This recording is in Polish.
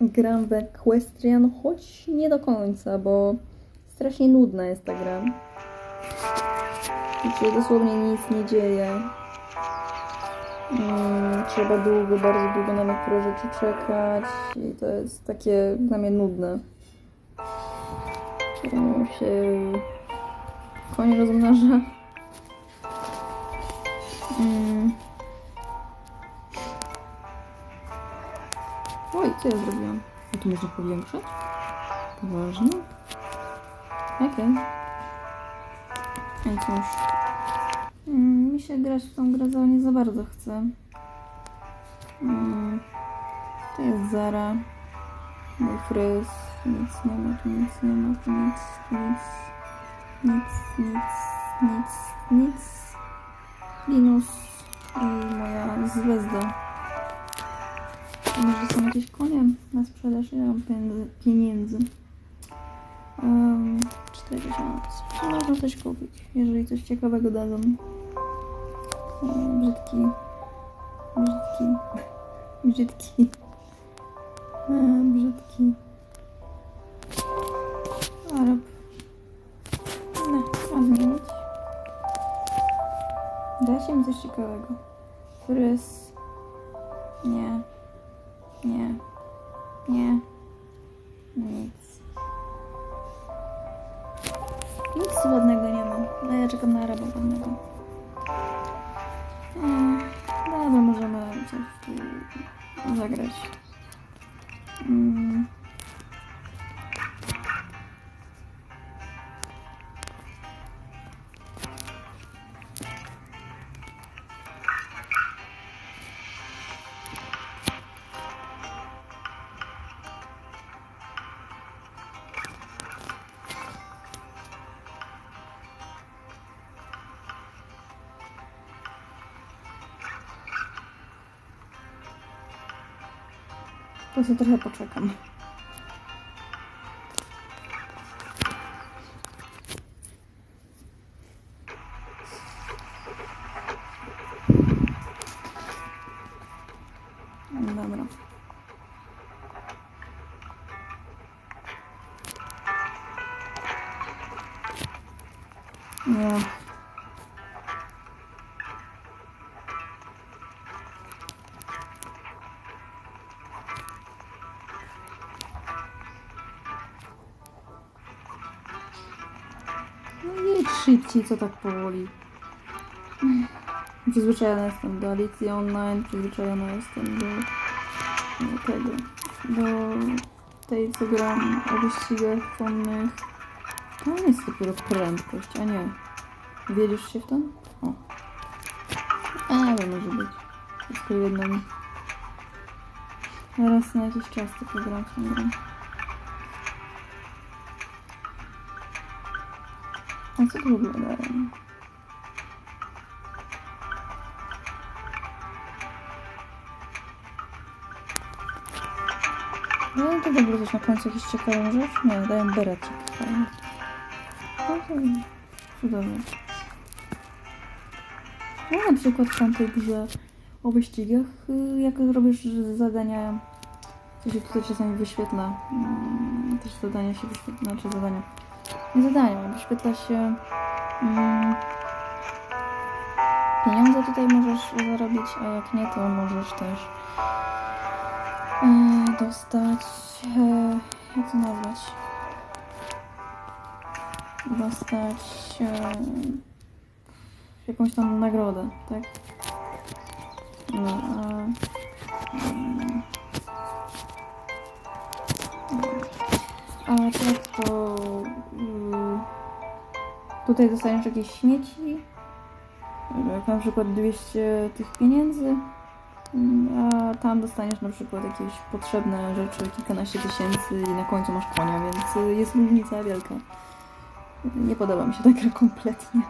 Gram w Equestrian, choć nie do końca, bo strasznie nudna jest ta gra. I się dosłownie nic nie dzieje. Mm, trzeba długo, bardzo długo na niektóre rzeczy czekać i to jest takie dla mnie nudne. Czemu się koń rozmnaża? Mm. Oj, co ja zrobiłam? A tu można powiększać? Poważnie? Okej. I cóż. Mm, mi się grać w tą grę za nie za bardzo chce. Mm, to jest Zara. Mój fryz. Nic nie ma, tu nic nie ma, tu nic, nic. Nic, nic, nic, nic. Linus i moja Zwezda. Może są jakieś konie na sprzedaż? Ja mam pieniędzy. Um, 4000. Można coś kupić, jeżeli coś ciekawego dadzą. Um, brzydki. Brzydki. Brzydki. Um, brzydki. Arab. No, a zmienić. Dajcie mi coś ciekawego. Frys. Nie. Nie. Nie. Nic. Nic ładnego nie mam. No ja czekam na Araba ładnego. Mm, Dobra, możemy coś tu zagrać. Mm. To trochę poczekam. Jedź szybciej, co tak powoli. Przyzwyczajona jestem do Alicji Online, przyzwyczajona jestem do, tego, do tej, co gram o wyścigach konnych. To jest dopiero prędkość, a nie. Wiedziesz się w tym? O. Ale może być. Wszystko jedno mi. Raz na jakiś czas tylko gram w tą grę. A co to w ogóle daje? No to w ogóle coś na końcu jakieś ciekawą rzecz? Nie, dają berecik. No to cudownie. No na przykład w tamtej grze o wyścigach, y, jak robisz zadania, to się tutaj czasami wyświetla. mm, Też zadania się wyświetla, znaczy zadania. Nie zadania, wyświetla się mm, pieniądze tutaj możesz zarobić, a jak nie, to możesz też e, dostać, e, jak to nazwać? Dostać e, jakąś tam nagrodę, tak? No, a, tutaj dostaniesz jakieś śmieci, jak na przykład 200 tych pieniędzy, mm, a tam dostaniesz na przykład jakieś potrzebne rzeczy, kilkanaście tysięcy i na końcu masz konia, więc y, jest różnica wielka. Nie podoba mi się ta gra kompletnie.